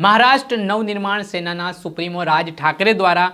મહારાષ્ટ્ર નવનિર્માણ સેનાના સુપ્રીમો રાજ ઠાકરે દ્વારા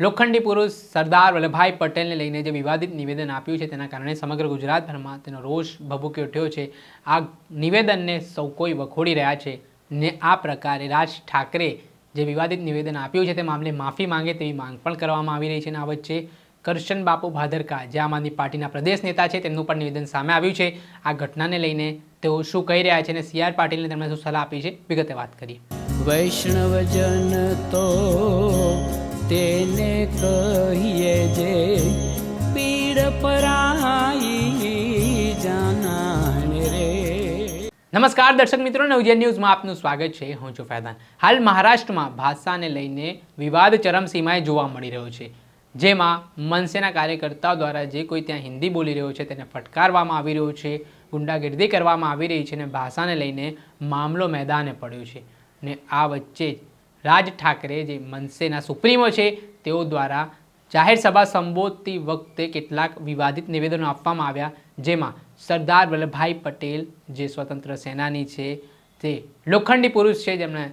લોખંડી પુરુષ સરદાર વલ્લભભાઈ પટેલને લઈને જે વિવાદિત નિવેદન આપ્યું છે, તેના કારણે સમગ્ર ગુજરાતભરમાં તેનો રોષ ભભૂકી ઉઠ્યો છે. આ નિવેદનને સૌ કોઈ વખોડી રહ્યા છે ને આ પ્રકારે રાજ ઠાકરે જે વિવાદિત નિવેદન આપ્યું છે, તે મામલે માફી માંગે તેવી માંગ પણ કરવામાં આવી રહી છે. અને આ વચ્ચે કરશન બાપુ ભાદરકા, જે આમ આદમી પાર્ટીના પ્રદેશ નેતા છે, તેમનું પણ નિવેદન સામે આવ્યું છે. આ ઘટનાને લઈને તેઓ શું કહી રહ્યા છે અને સી આર પાટીલને તેમણે શું સલાહ આપી છે? વિગતે વાત કરીએ. વૈષ્ણવજન તો તેને કહીએ જે પીડ પરાઈ જાનાને રે. નમસ્કાર દર્શક મિત્રો નવજન ન્યૂઝમાં આપનું સ્વાગત છે. હું છું ફૈદાન. હાલ મહારાષ્ટ્રમાં ભાષાને લઈને વિવાદ ચરમસીમાએ જોવા મળી રહ્યો છે. જેમાં મનસેના કાર્યકર્તાઓ દ્વારા જે કોઈ ત્યાં હિન્દી બોલી રહ્યો છે તેને ફટકારવામાં આવી રહ્યો છે, ગુંડાગીર્દી કરવામાં આવી રહી છે અને ભાષાને લઈને મામલો મેદાને પડ્યો છે. ને આ વચ્ચે જ રાજ ઠાકરે જે મનસેના સુપ્રીમો છે તેઓ દ્વારા જાહેર સભા સંબોધતી વખતે કેટલાક વિવાદિત નિવેદનો આપવામાં આવ્યા, જેમાં સરદાર વલ્લભભાઈ પટેલ, જે સ્વતંત્ર સેનાની છે તે લોખંડી પુરુષ છે, જેમણે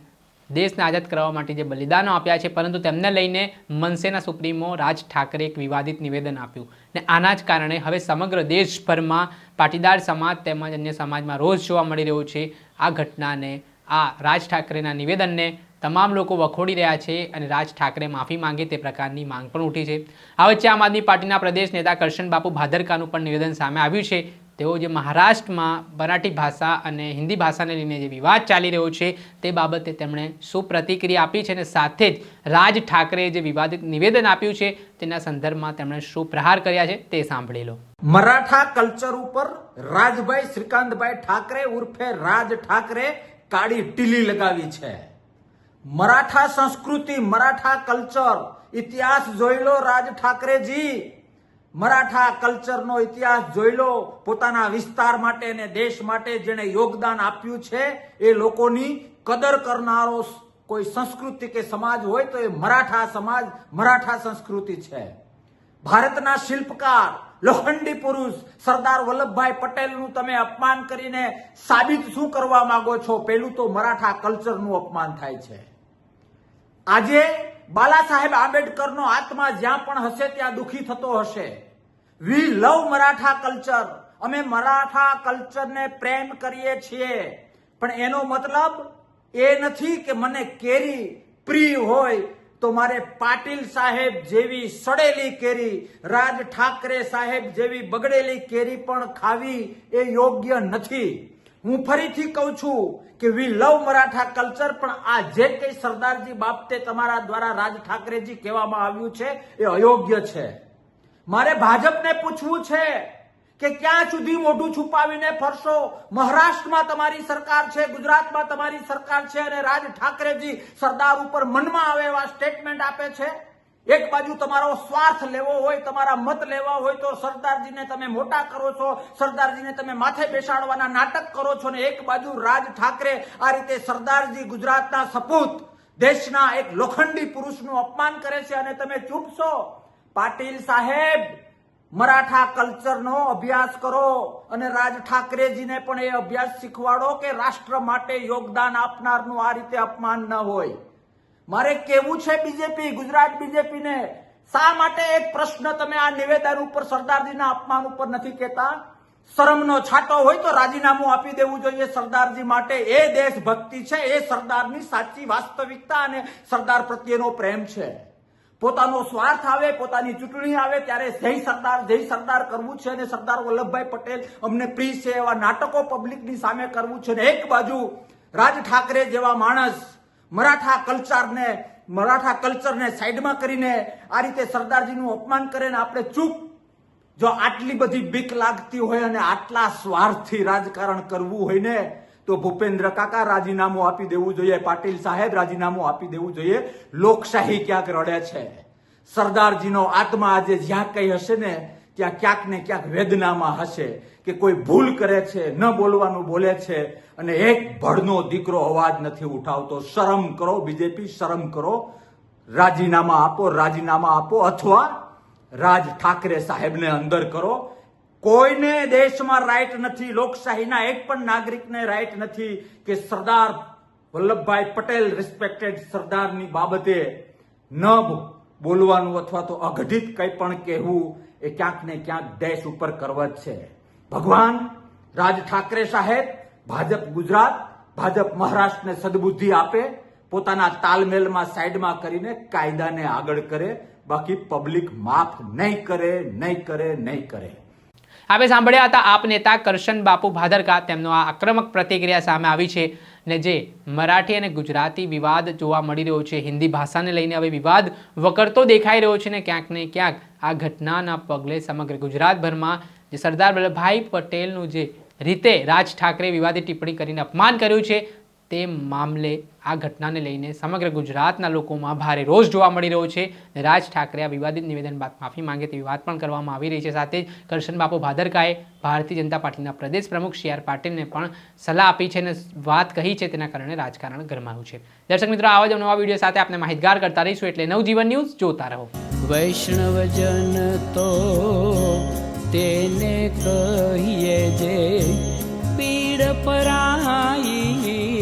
દેશને આઝાદ કરવા માટે જે બલિદાનો આપ્યા છે, પરંતુ તેમને લઈને મનસેના સુપ્રીમો રાજ ઠાકરે એક વિવાદિત નિવેદન આપ્યું. ને આના જ કારણે હવે સમગ્ર દેશભરમાં પાટીદાર સમાજ તેમજ અન્ય સમાજમાં રોષ જોવા મળી રહ્યો છે. આ ઘટનાને આ રાજ ઠાકરેના નિવેદનને તમામ લોકો વખોડી રહ્યા છે અને રાજ ઠાકરે માફી માંગે તે પ્રકારની માંગ પણ ઉઠી છે. આ વચ્ચે આમ આદમી પાર્ટીના પ્રદેશ નેતા કરશન બાપુ ભાદરકાનું પણ નિવેદન સામે આવ્યું છે. તેઓ જે મહારાષ્ટ્રમાં મરાઠી ભાષા અને હિન્દી ભાષાને લઈને જે વિવાદ ચાલી રહ્યો છે તે બાબતે તેમણે શું પ્રતિક્રિયા આપી છે અને સાથે જ રાજ ઠાકરેએ જે વિવાદિત નિવેદન આપ્યું છે તેના સંદર્ભમાં તેમણે શું કર્યા છે તે સાંભળી લો. મરાઠા કલ્ચર ઉપર રાજભાઈ શ્રીકાંતભાઈ ઠાકરે ઉર્ફે રાજ ઠાકરે કાળી ટીલી લગાવી છે. મરાઠા સંસ્કૃતિ, મરાઠા કલ્ચર, ઇતિહાસ જોઈ લો રાજ ઠાકરેજી. મરાઠા કલ્ચરનો ઇતિહાસ જોઈ લો, પોતાના વિસ્તાર માટે ને દેશ માટે જેણે યોગદાન આપ્યું છે, એ લોકોની કદર કરનારો કોઈ સંસ્કૃતિ કે સમાજ હોય તો એ મરાઠા સમાજ, મરાઠા સંસ્કૃતિ છે. ભારતના શિલ્પકાર લોખંડી પુરુષ સરદાર વલ્લભભાઈ પટેલનું તમે અપમાન કરીને સાબિત શું કરવા માંગો છો? પેલું તો મરાઠા કલ્ચરનું અપમાન થાય છે. આજે બાલા સાહેબ આંબેડકરનો આત્મા જ્યાં પણ હશે ત્યાં દુખી થતો હશે. We love Maratha culture. અમે મરાઠા કલ્ચરને પ્રેમ કરીએ છીએ. પણ એનો મતલબ એ નથી કે મને કેરી પ્રિય હોય તો મારે પાટીલ સાહેબ જેવી સડેલી કેરી, રાજ ઠાકરે સાહેબ જેવી બગડેલી કેરી પણ ખાવી એ યોગ્ય નથી. હું ફરીથી કહું છું કે વી લવ મરાઠા કલ્ચર, પણ આ જે કંઈ સરદારજી બાબતે તમારા દ્વારા રાજ ઠાકરેજી કહેવામાં આવ્યું છે એ અયોગ્ય છે. મારે ભાજપને પૂછવું છે કે ક્યાં સુધી મોઢું છુપાવીને ફરશો? મહારાષ્ટ્રમાં તમારી સરકાર છે, ગુજરાતમાં તમારી સરકાર છે અને રાજ ઠાકરેજી સરદાર ઉપર મનમાં આવે એવા સ્ટેટમેન્ટ આપે છે? એક બાજુ તમારો સ્વાર્થ લેવો હોય, તમારા મત લેવા હોય તો સરદારજીને તમે મોટા કરો છો, સરદારજીને તમે માથે બેસાડવાના નાટક કરો છો ને એક બાજુ રાજ ઠાકરે આ રીતે સરદારજી ગુજરાતના સપૂત, દેશના એક લોખંડી પુરુષનું અપમાન કરે છે અને તમે ચૂપ છો? પાટીલ સાહેબ મરાઠા કલ્ચરનો અભ્યાસ કરો અને રાજ ઠાકરેજીને પણ એ અભ્યાસ શીખવાડો કે રાષ્ટ્ર માટે યોગદાન આપનારનું આ રીતે અપમાન ન હોય. મારે કેવું છે બીજેપી, ગુજરાત બીજેપીને? શા માટે એક પ્રશ્ન તમે આ નિવેદન ઉપર સરદારજીના અપમાન ઉપર નથી કહેતા? શરમનો છાંટો હોય તો રાજીનામું આપી દેવું જોઈએ સરદારજી માટે. એ દેશભક્તિ છે, એ સરદારની સાચી વાસ્તવિકતા અને સરદાર પ્રત્યેનો પ્રેમ છે. પોતાનો સ્વાર્થ આવે, પોતાની ચૂંટણી આવે, ત્યારે જય સરદાર જય સરદાર કરવું છે અને સરદાર વલ્લભભાઈ પટેલ અમને પ્રિય છે એવા નાટકો પબ્લિકની સામે કરવું છે. ને એક બાજુ રાજ ઠાકરે જેવા માણસ મરાઠા કલ્ચરને મરાઠા કલ્ચરને સાઈડમાં કરીને આ રીતે સરદારજીનું અપમાન કરે ને આપણે ચૂપ. જો આટલી બધી બીક લાગતી હોય અને આટલા સ્વાર્થથી રાજકારણ કરવું હોય ને તો ભૂપેન્દ્ર કાકા રાજીનામું આપી દેવું જોઈએ, પાટીલ સાહેબ રાજીનામું આપી દેવું જોઈએ. લોકશાહી ક્યાંક રડે છે? સરદારજીનો આત્મા આજે જ્યાં કઈ હશે ને, ત્યાં ક્યાંક ને ક્યાંક વેદનામાં હશે કે કોઈ ભૂલ કરે છે, ન બોલવાનું બોલે છે અને એક ભડનો દીકરો અવાજ નથી ઉઠાવતો. શરમ કરો બીજેપી, શરમ કરો. રાજીનામા આપો રાજીનામા આપો અથવા રાજ ઠાકરે સાહેબને અંદર કરો. કોઈને દેશમાં રાઈટ નથી, લોકશાહીના એક પણ નાગરિકને રાઈટ નથી કે સરદાર વલ્લભભાઈ પટેલ રિસ્પેક્ટેડ સરદારની બાબતે ન બોલવાનું અથવા તો અઘટિત કંઈ પણ કહેવું એ ક્યાંક ને ક્યાંક દેશ ઉપર કરવત છે. ભગવાન રાજ ઠાકરે સાહેબ, ભાજપ ગુજરાત, ભાજપ મહારાષ્ટ્રને સદબુદ્ધિ આપે, પોતાના તાલમેલમાં સાઈડમાં કરીને કાયદાને આગળ કરે, બાકી પબ્લિક માફ નહીં કરે નહીં કરે નહીં કરે. આપણે સાંભળ્યા હતા આપ નેતા કરશન બાપુ ભાદરકા. તેમનો આ આક્રમક પ્રતિક્રિયા સામે આવી છે ને જે મરાઠી અને ગુજરાતી વિવાદ જોવા મળી રહ્યો છે. હિન્દી ભાષાને લઈને હવે વિવાદ વકરતો દેખાઈ રહ્યો છે ને ક્યાંક ને ક્યાંક આ ઘટનાના પગલે સમગ્ર ગુજરાતભરમાં જે સરદાર વલ્લભભાઈ પટેલનું જે રીતે રાજ ઠાકરે વિવાદી ટિપ્પણી કરીને અપમાન કર્યું છે તે મામલે આ ઘટનાને લઈને સમગ્ર ગુજરાતના લોકોમાં ભારે રોષ જોવા મળી રહ્યો છે રાજ ઠાકરે આ વિવાદિત નિવેદન બાદ માફી માંગે તેવી વાત પણ કરવામાં આવી રહી છે. સાથે જ કરશન બાપુ ભાદરકાએ ભારતીય જનતા પાર્ટીના પ્રદેશ પ્રમુખ સી આર પાટીલને પણ સલાહ આપી છે અને વાત કહી છે તેના કારણે રાજકારણ ગરમાયું છે. દર્શક મિત્રો, આવા જ નવા વીડિયો સાથે આપણે માહિતગાર કરતા રહીશું એટલે નવજીવન ન્યૂઝ જોતા રહો. વૈષ્ણવજન તો તેને કહીએ જે પીડ પરાઈ